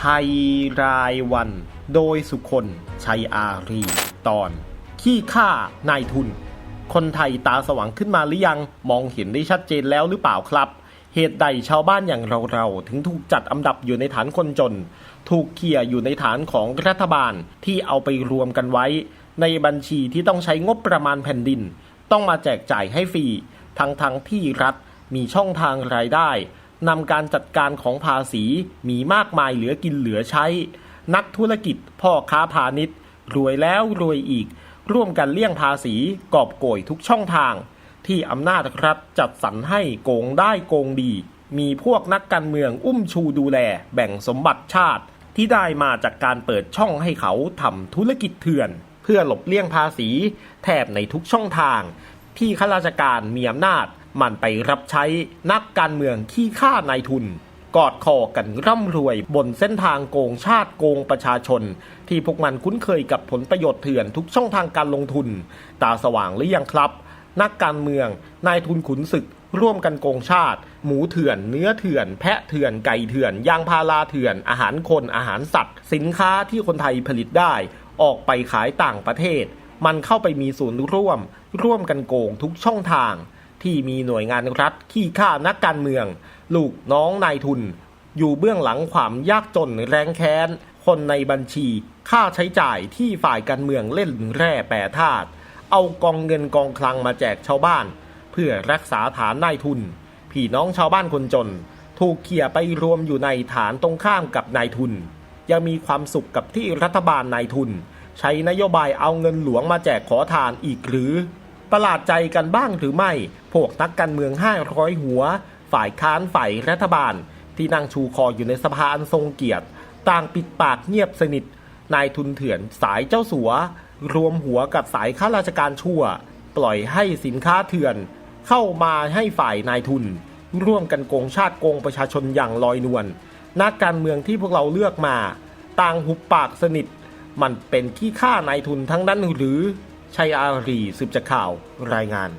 ภัยรายวัน โดยสุคนชัยอารีตอน ขี้ข้านายทุน คนไทยตาสว่างขึ้นมาหรือยัง มองเห็นได้ชัดเจนแล้วหรือเปล่าครับ เหตุใดชาวบ้านอย่างเราๆ ถึงถูกจัดอันดับอยู่ในฐานคนจน ถูกเขี่ยอยู่ในฐานของรัฐบาลที่เอาไปรวมกันไว้ ในบัญชีที่ต้องใช้งบประมาณแผ่นดิน ต้องมาแจกจ่ายให้ฟรีทั้งทงๆที่รัฐมีช่องทางรายได้ นำการจัดการของภาษีมีมากมายเหลือกินเหลือใช้ นักธุรกิจพ่อค้าพาณิชย์ รวยแล้วรวยอีก ร่วมกันเลี่ยงภาษีกอบโกยทุกช่องทาง ที่อำนาจรัฐจัดสรรให้โกงได้โกงดี มีพวกนักการเมืองอุ้มชูดูแล แบ่งสมบัติชาติ ที่ได้มาจากการเปิดช่องให้เขาทำธุรกิจเถื่อน เพื่อหลบเลี่ยงภาษี แทบในทุกช่องทาง ที่ข้าราชการมีอำนาจ มันไปรับใช้นักการเมืองขี้ข้านายทุน กอดคอกันร่ำรวยบนเส้นทางโกงชาติโกงประชาชน ที่พวกมันคุ้นเคยกับผลประโยชน์เถื่อนทุกช่องทางการลงทุน ตาสว่างหรือยังครับ นักการเมืองนายทุนขุนศึกร่วมกันโกงชาติ หมูเถื่อน เนื้อเถื่อน แพะเถื่อน ไก่เถื่อน ยางพาราเถื่อน อาหารคน อาหารสัตว์ สินค้าที่คนไทยผลิตได้ ออกไปขายต่างประเทศ มันเข้าไปมีส่วนร่วม ร่วมกันโกงทุกช่องทาง ที่มีหน่วยงานรัฐขี้ข้านักการเมือง ลูกน้องนายทุน อยู่เบื้องหลังความยากจนแรงแค้น คนในบัญชีค่าใช้จ่ายที่ฝ่ายการเมืองเล่นแร่แปรธาตุเอากองเงินกองคลังมาแจกชาวบ้าน เพื่อรักษาฐานนายทุน พี่น้องชาวบ้านคนจน ถูกเขี่ยไปรวมอยู่ในฐานตรงข้ามกับนายทุน ยังมีความสุขกับที่รัฐบาลนายทุน ใช้นโยบายเอาเงินหลวงมาแจกขอทานอีกหรือ ประหลาดใจกันบ้างหรือไม่ พวกนักการเมืองห้าร้อยหัว ฝ่ายค้านฝ่ายรัฐบาล ที่นั่งชูคออยู่ในสภาอันทรงเกียรติ ต่างปิดปากเงียบสนิท นายทุนเถื่อนสายเจ้าสัว รวมหัวกับสายข้าราชการชั่ว ปล่อยให้สินค้าเถื่อน เข้ามาให้ฝ่ายนายทุน ร่วมกันโกงชาติโกงประชาชนอย่างลอยนวลนักการเมืองที่พวกเราเลือกมา ต่างหุบปากสนิท มันเป็นขี้ข้านายทุนทั้งนั้นหรือ ชัยอารีสืบจากข่าวรายงาน